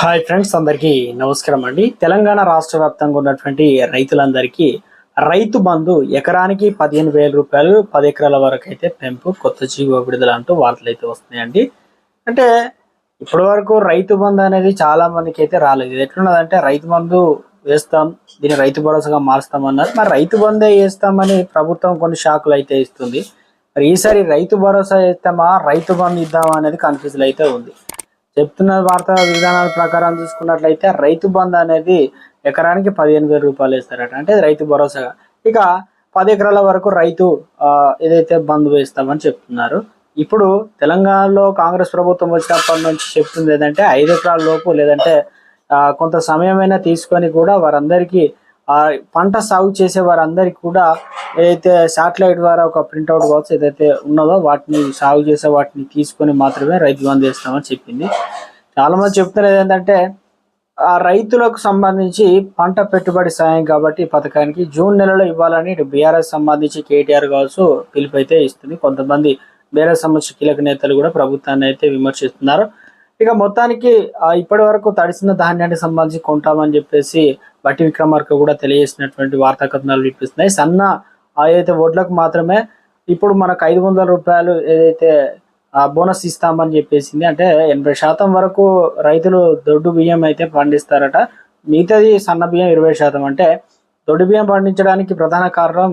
Hi friends అందరికీ నమస్కారం అండి. తెలంగాణ రాష్ట్ర వ్యాప్తంగా ఉన్నటువంటి రైతులందరికీ రైతు బంధు ఎకరానికి పదిహేను వేల రూపాయలు పది ఎకరాల వరకు అయితే పెంపు కొత్త జీవో విడుదల అంటూ వార్తలు అయితే వస్తున్నాయండి. అంటే ఇప్పటి వరకు రైతు బంధు అనేది చాలా మందికి అయితే రాలేదు. ఇది ఎట్లున్నదంటే రైతు బంధు వేస్తాం దీన్ని రైతు భరోసాగా మారుస్తామన్నారు. మరి రైతు బంధే వేస్తామని ప్రభుత్వం కొన్ని షాకులు అయితే ఇస్తుంది. మరి ఈసారి రైతు భరోసా వేస్తామా రైతు బంధు ఇద్దామా అనేది కన్ఫ్యూజన్ అయితే ఉంది. చెప్తున్న వార్తా విధానాల ప్రకారం చూసుకున్నట్లయితే రైతు బంధు అనేది ఎకరానికి పదిహేను వేల రూపాయలు ఇస్తారట అంటే రైతు భరోసాగా ఇక పది ఎకరాల వరకు రైతు ఏదైతే బంధు వేస్తామని చెప్తున్నారు. ఇప్పుడు తెలంగాణలో కాంగ్రెస్ ప్రభుత్వం వచ్చినప్పటి నుంచి చెప్తుంది ఏంటంటే ఐదు ఎకరాల లోపు లేదంటే కొంత సమయమైనా తీసుకొని కూడా వారందరికీ ఆ పంట సాగు చేసే వారందరికీ కూడా ఏదైతే శాటిలైట్ ద్వారా ఒక ప్రింట్అవుట్ కావచ్చు ఏదైతే ఉన్నదో వాటిని సాగు చేసే వాటిని తీసుకొని మాత్రమే రైతు బంధు చేస్తామని చెప్పింది. చాలా మంది చెప్తున్నారు ఏంటంటే ఆ రైతులకు సంబంధించి పంట పెట్టుబడి సాయం కాబట్టి పథకానికి జూన్ నెలలో ఇవ్వాలని బీఆర్ఎస్ సంబంధించి కేటీఆర్ కావచ్చు పిలుపు అయితే ఇస్తుంది. కొంతమంది బీఆర్ఎస్ సంబంధించి కీలక నేతలు కూడా ప్రభుత్వాన్ని అయితే విమర్శిస్తున్నారు. ఇక మొత్తానికి ఇప్పటి వరకు తడిసిన ధాన్యానికి సంబంధించి కొంటామని చెప్పేసి బట్టి విక్రమార్క కూడా తెలియజేసినటువంటి వార్తా కథనాలు వినిపిస్తున్నాయి. సన్న ఏదైతే వడ్లకు మాత్రమే ఇప్పుడు మనకు ఐదు వందల రూపాయలు ఏదైతే ఆ బోనస్ ఇస్తామని చెప్పేసింది అంటే ఎనభై శాతం వరకు రైతులు దొడ్డు బియ్యం అయితే పండిస్తారట. మిగతాది సన్న బియ్యం ఇరవై శాతం. అంటే దొడ్డు బియ్యం పండించడానికి ప్రధాన కారణం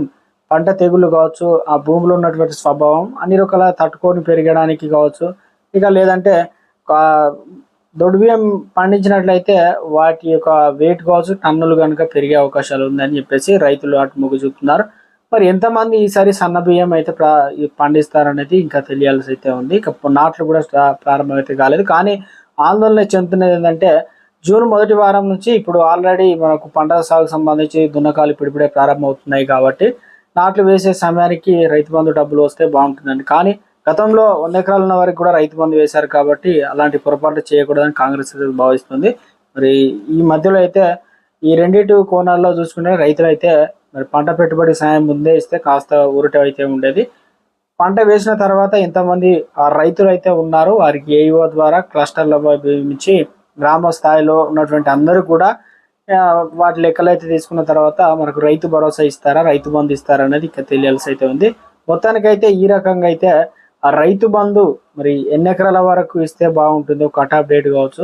పంట తెగులు కావచ్చు ఆ భూమిలో ఉన్నటువంటి స్వభావం అన్ని రకాల తట్టుకొని పెరగడానికి కావచ్చు. ఇక లేదంటే కా- దొడ్డు బియ్యం పండించినట్లయితే వాటి యొక్క వెయిట్ కావచ్చు టన్నులు కనుక పెరిగే అవకాశాలు ఉందని చెప్పేసి రైతులు అటు మొగ్గు చూపుతున్నారు. మరి ఎంతమంది ఈసారి సన్న బియ్యం అయితే పండిస్తారనేది ఇంకా తెలియాల్సి అయితే ఉంది. ఇక నాట్లు కూడా ప్రారంభమైతే ప్రారంభం అయితే కాలేదు. కానీ ఆందోళన చెందుతున్నది ఏంటంటే జూన్ మొదటి వారం నుంచి ఇప్పుడు ఆల్రెడీ మనకు పంట సాగు సంబంధించి దున్నకాలు ఇప్పుడిప్పుడే ప్రారంభం అవుతున్నాయి కాబట్టి నాట్లు వేసే సమయానికి రైతు బంధు డబ్బులు వస్తే బాగుంటుందండి. కానీ గతంలో వంద ఎకరాలు ఉన్న వారికి కూడా రైతు బంధు వేశారు కాబట్టి అలాంటి పొరపాట్లు చేయకూడదని కాంగ్రెస్ భావిస్తుంది. మరి ఈ మధ్యలో అయితే ఈ రెండింటి కోణాల్లో చూసుకుంటే రైతులు అయితే మరి పంట పెట్టుబడి సాయం ముందే ఇస్తే కాస్త ఊరట అయితే ఉండేది. పంట వేసిన తర్వాత ఎంతమంది ఆ రైతులు అయితే ఉన్నారు. వారికి ఏఈఓ ద్వారా క్లస్టర్ల ఇచ్చి గ్రామ స్థాయిలో ఉన్నటువంటి అందరూ కూడా వాటి లెక్కలు అయితే తీసుకున్న తర్వాత మనకు రైతు భరోసా ఇస్తారా రైతు బంధు ఇస్తారా అనేది ఇంకా తెలియాల్సి అయితే ఉంది. మొత్తానికైతే ఈ రకంగా అయితే ఆ రైతు బంధు మరి ఎన్ని ఎకరాల వరకు ఇస్తే బాగుంటుంది ఒక కట్ ఆఫ్ డేట్ కావచ్చు.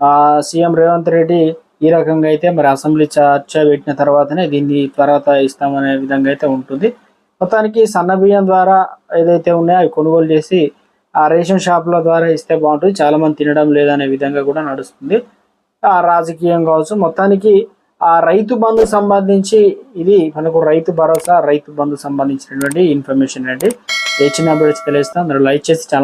ఆ సీఎం రేవంత్ రెడ్డి ఈ రకంగా అయితే మరి అసెంబ్లీ చర్చ పెట్టిన తర్వాతనే దీన్ని తర్వాత ఇస్తామనే విధంగా అయితే ఉంటుంది. మొత్తానికి సన్న బియ్యం ద్వారా ఏదైతే ఉన్నాయో అవి కొనుగోలు చేసి ఆ రేషన్ షాపుల ద్వారా ఇస్తే బాగుంటుంది. చాలా మంది తినడం లేదనే విధంగా కూడా నడుస్తుంది. ఆ రాజకీయం కావచ్చు. మొత్తానికి ఆ రైతు బంధు సంబంధించి ఇది మనకు రైతు భరోసా రైతు బంధు సంబంధించినటువంటి ఇన్ఫర్మేషన్ అండి. ఏ చిన్న అప్డేట్స్ తెలియస్తాం మీరు లైక్ చేసి ఛానల్